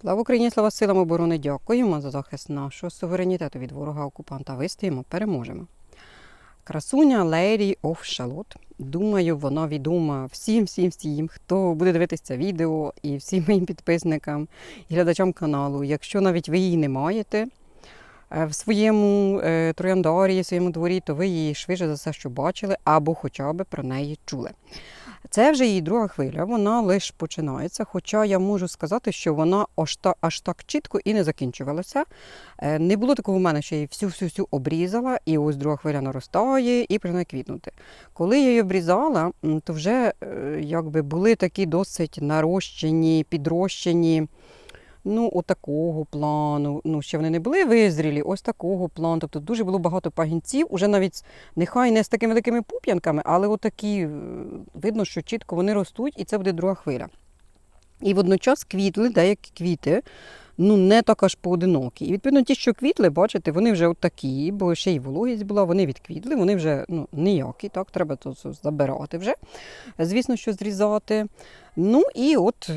Слава Україні, слава силам оборони! Дякуємо за захист нашого суверенітету від ворога окупанта. Вистоїмо, переможемо. Красуня of Shalot. Думаю, вона відома всім, всім, всім, хто буде дивитися це відео, і всім моїм підписникам і глядачам каналу. Якщо навіть ви її не маєте е, в своєму е, трояндарі, в своєму дворі, то ви її швидше за все, що бачили, або хоча б про неї чули. Це вже її друга хвиля, вона лише починається. Хоча я можу сказати, що вона аж так, аж так чітко і не закінчувалася. Е, Не було такого в мене, що я її всю-всю-всю обрізала, і ось друга хвиля наростає і починає квітнути. Коли я її обрізала, то вже е, якби були такі досить нарощені, підрощені. Ну, отакого плану. Ну, ще вони не були визрілі, ось такого плану. Тобто дуже було багато пагінців, уже навіть нехай не з такими великими пуп'янками, але отакі е, видно, що чітко вони ростуть, і це буде друга хвиля. І водночас квітли деякі квіти, ну не так аж поодинокі. І відповідно ті, що квітли, бачите, вони вже отакі, бо ще й вологість була, вони відквітли, вони вже ну, ніякі, так, треба то забирати вже. Звісно, що зрізати. Ну і от.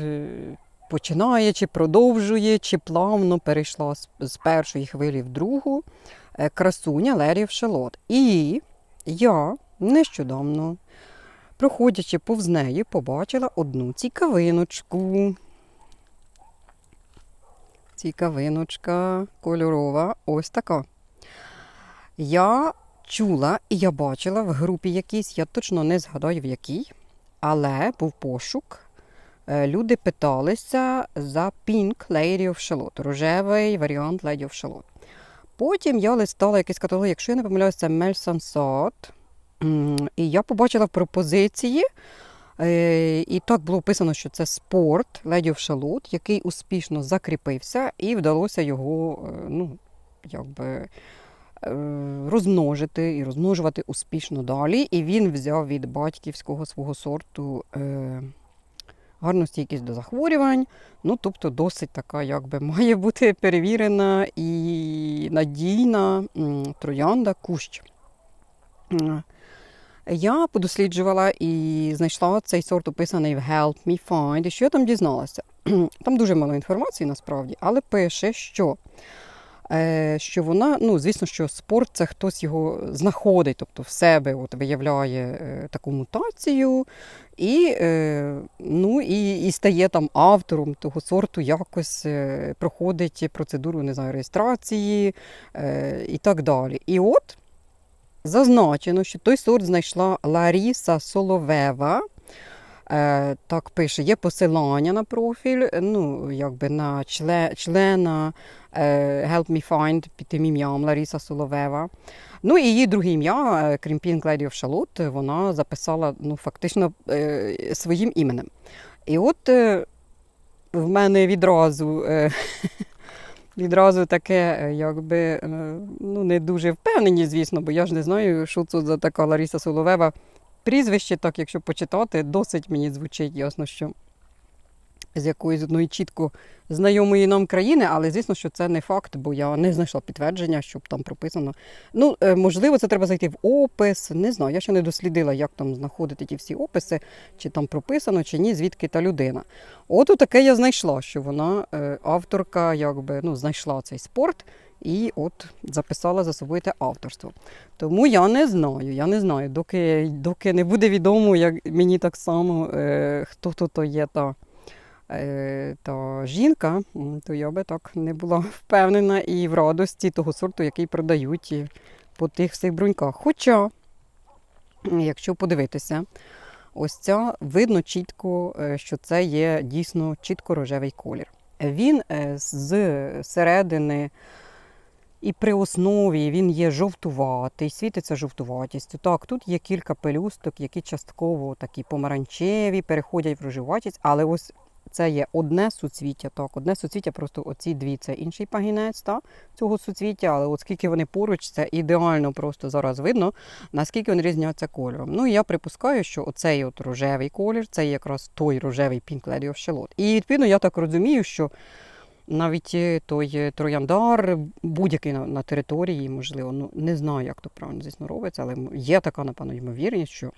Починає, чи продовжує, чи плавно перейшла з, першої хвилі в другу е, красуня Лерів Шалот. І я нещодавно, проходячи повз неї, побачила одну цікавиночку. Цікавиночка кольорова, ось така. Я чула і я бачила в групі якійсь, я точно не згадаю в якій, але був пошук. Е, Люди питалися за Pink Lady of Charlotte, рожевий варіант Lady of Charlotte. Потім я листала якийсь каталог, якщо я не помиляюся, це Мельсансат. І я побачила в пропозиції, е, і так було вписано, що це спорт of Charlotte, який успішно закріпився, і вдалося його е, ну, якби, розмножити і розмножувати успішно далі. І він взяв від батьківського свого сорту. Гарну стійкість до захворювань. Ну, тобто, досить така, якби має бути перевірена і надійна троянда кущ. Я подосліджувала і знайшла цей сорт описаний в Help Me Find. І що я там дізналася? Там дуже мало інформації насправді, але пише, що що вона, ну, звісно, що спорт це хтось його знаходить, тобто в себе от, виявляє е, таку мутацію, і, е, ну, і, і стає там автором того сорту, якось е, проходить процедуру не знаю, реєстрації е, і так далі. І от зазначено, що той сорт знайшла Ларіса Соловева. Е, так пише, є посилання на профіль, ну, якби на чле, члена е, Help Me Find під тим ім'ям Ларіса Соловева. Ну і її друге ім'я, е, крім of Charlotte, вона записала ну, фактично е, своїм іменем. І от е, в мене відразу. Е, Відразу таке, е, якби е, ну не дуже впевнені, звісно, бо я ж не знаю, що це за така Лариса Соловева. Прізвище, так, якщо почитати, досить мені звучить ясно, що з якоїсь одної чітко знайомої нам країни, але звісно, що це не факт, бо я не знайшла підтвердження, щоб там прописано. Ну, е, можливо, це треба зайти в опис. Не знаю, я ще не дослідила, як там знаходити ті всі описи, чи там прописано, чи ні, звідки та людина. От таке я знайшла, що вона е, авторка, якби ну, знайшла цей спорт. І от записала за собою те авторство. Тому я не знаю, я не знаю, доки, доки не буде відомо, як мені так само, е, хто то, то є та, е, та жінка, то я би так не була впевнена і в радості того сорту, який продають по тих всіх бруньках. Хоча, якщо подивитися, ось ця видно чітко, е, що це є дійсно чітко рожевий колір. Він е, з середини. І при основі він є жовтуватий, світиться жовтуватістю. Так, тут є кілька пелюсток, які частково такі помаранчеві, переходять в рожеватість, але ось це є одне суцвіття. Так, одне суцвіття, просто оці дві це інший пагінець та, цього суцвіття, але от скільки вони поруч, це ідеально просто зараз видно, наскільки вони різняться кольором. Ну я припускаю, що оцей от рожевий колір це якраз той рожевий Pink Lady of Charlotte. І відповідно я так розумію, що навіть е, той е, трояндар, будь-який на, на території, можливо, ну не знаю, як то правильно, звісно, робиться, але є така, напевно, ймовірність, що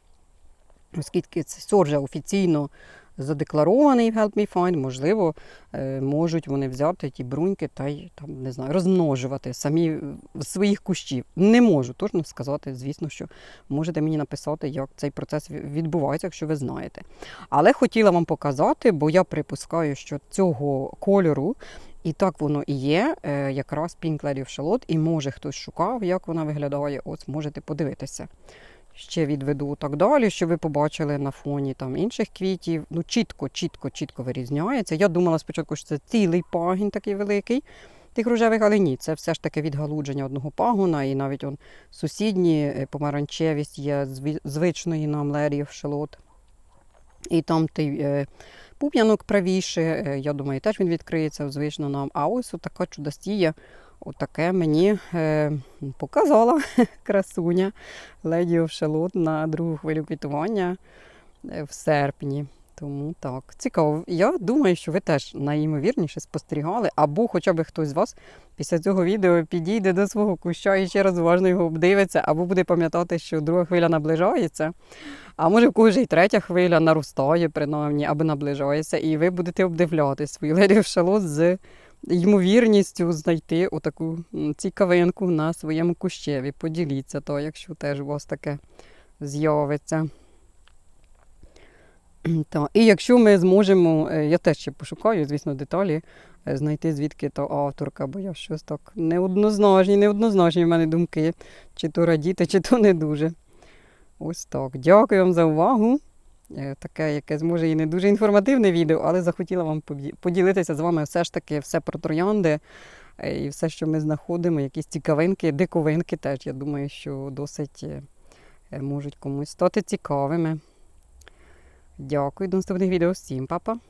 оскільки це соржа офіційно задекларований в Help Me Find, можливо, е, можуть вони взяти ті бруньки та й там не знаю, розмножувати самі е, своїх кущів. Не можу точно сказати, звісно, що можете мені написати, як цей процес відбувається, якщо ви знаєте. Але хотіла вам показати, бо я припускаю, що цього кольору. І так воно і є, е, якраз of Charlotte, і може хтось шукав, як вона виглядає, ось можете подивитися. Ще відведу так далі, що ви побачили на фоні там інших квітів. Ну, чітко, чітко, чітко вирізняється. Я думала спочатку, що це цілий пагін такий великий тих рожевих, але ні, це все ж таки відгалудження одного пагона, і навіть он сусідні е, помаранчевість є звичної нам лерів шалот. І там той е, пуп'янок правіше, е, я думаю, теж він відкриється звично нам. А ось така чудостія, отаке мені е, показала красуня Леді Овшелот на другу хвилю квітування е, в серпні. Тому так, цікаво. Я думаю, що ви теж найімовірніше спостерігали, або хоча б хтось з вас після цього відео підійде до свого куща і ще раз уважно його обдивиться, або буде пам'ятати, що друга хвиля наближається. А може, в когось і третя хвиля наростає, принаймні, або наближається, і ви будете обдивляти свою леді шалот з ймовірністю знайти отаку цікавинку на своєму кущеві. Поділіться то, якщо теж у вас таке з'явиться. І якщо ми зможемо, е, я теж ще пошукаю, звісно, деталі, е, знайти звідки то авторка, бо я щось так неоднозначні, неоднозначні в мене думки, чи то радіти, чи то не дуже. Ось так. Дякую вам за увагу. Е, Таке якесь, може, і не дуже інформативне відео, але захотіла вам поділитися з вами все ж таки все про троянди е, і все, що ми знаходимо, якісь цікавинки, диковинки теж. Я думаю, що досить е, можуть комусь стати цікавими. Дякую, до наступних відео. Всім па-па!